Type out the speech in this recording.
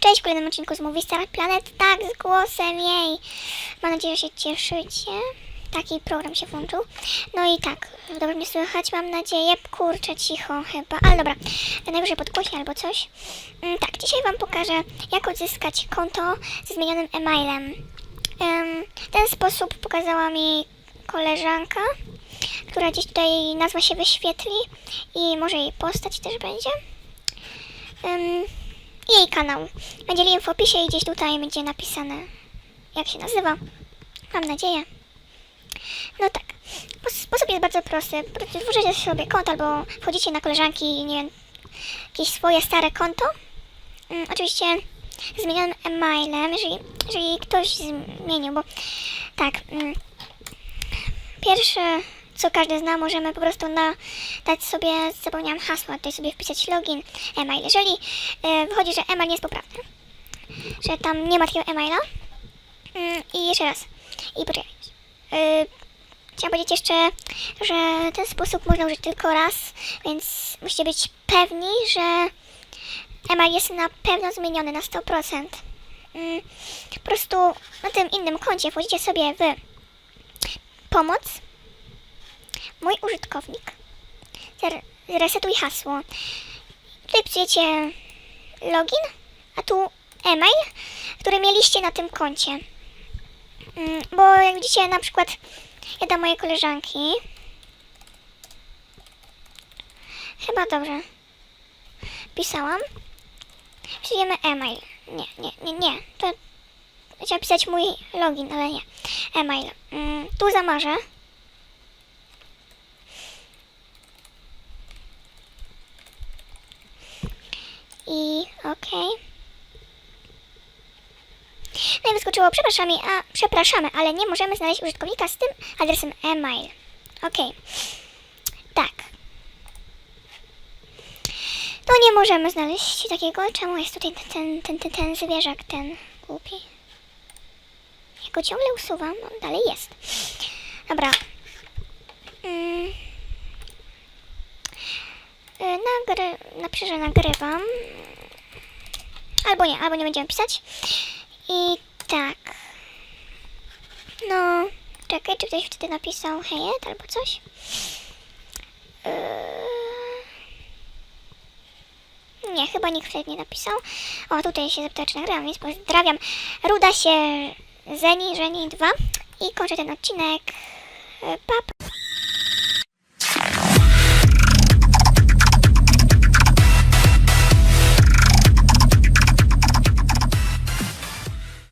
Cześć w kolejnym odcinku z Movie Star Planet. Tak, z głosem jej. Mam nadzieję, że się cieszycie. Taki program się włączył. No i tak, dobrze mnie słychać, mam nadzieję. Kurczę, cicho chyba. Ale dobra, najwyżej podgłośnie albo coś. Mm, tak, dzisiaj Wam pokażę, jak odzyskać konto ze zmienionym e-mailem. Ten sposób pokazała mi koleżanka, która gdzieś tutaj nazwa się wyświetli i może jej postać też będzie. Em, jej kanał. Będzie link w opisie i gdzieś tutaj będzie napisane, jak się nazywa. Mam nadzieję. No tak. Pos- Sposób jest bardzo prosty. Tworzycie sobie konto albo wchodzicie na koleżanki, nie wiem, jakieś swoje stare konto. Mm, oczywiście zmienionym e-mailem, jeżeli, jeżeli ktoś zmienił, bo tak. Mm, pierwsze, co każdy zna, możemy po prostu na, dać sobie, zapomniałam hasła, tutaj sobie wpisać login, e-mail. Jeżeli e, wychodzi, że e-mail nie jest poprawny, że tam nie ma takiego e-maila mm, i jeszcze raz, i poczekaj. E, chciałam powiedzieć jeszcze, że ten sposób można użyć tylko raz, więc musicie być pewni, że e-mail jest na pewno zmieniony na 100%. Mm, po prostu na tym innym koncie wchodzicie sobie w pomoc, mój użytkownik, resetuj hasło. Tutaj wpisujecie login, a tu e-mail, który mieliście na tym koncie. Mm, Bo jak widzicie, na przykład dam mojej koleżanki. Chyba dobrze. Pisałam. Wpisujemy e-mail. Nie, nie, nie, nie. To chciałam pisać mój login, ale nie. E-mail. Mm, tu zamarzę. I okej. No i wyskoczyło, przepraszamy, a, przepraszamy, ale nie możemy znaleźć użytkownika z tym adresem e-mail. Okej. Tak. No nie możemy znaleźć takiego. Czemu jest tutaj ten, ten, ten, ten zwierzak, ten głupi? Ja go ciągle usuwam, on dalej jest. Dobra. Napiszę, że nagrywam. Albo nie, albo nie będziemy pisać. I tak. No, czekaj, czy ktoś wtedy napisał hejet albo coś? Yy... Nie, chyba nikt wtedy nie napisał. O, tutaj się zapyta, czy nagrałam, więc pozdrawiam. Ruda się Zeni, Żeni 2 i kończę ten odcinek. Yy, Pap.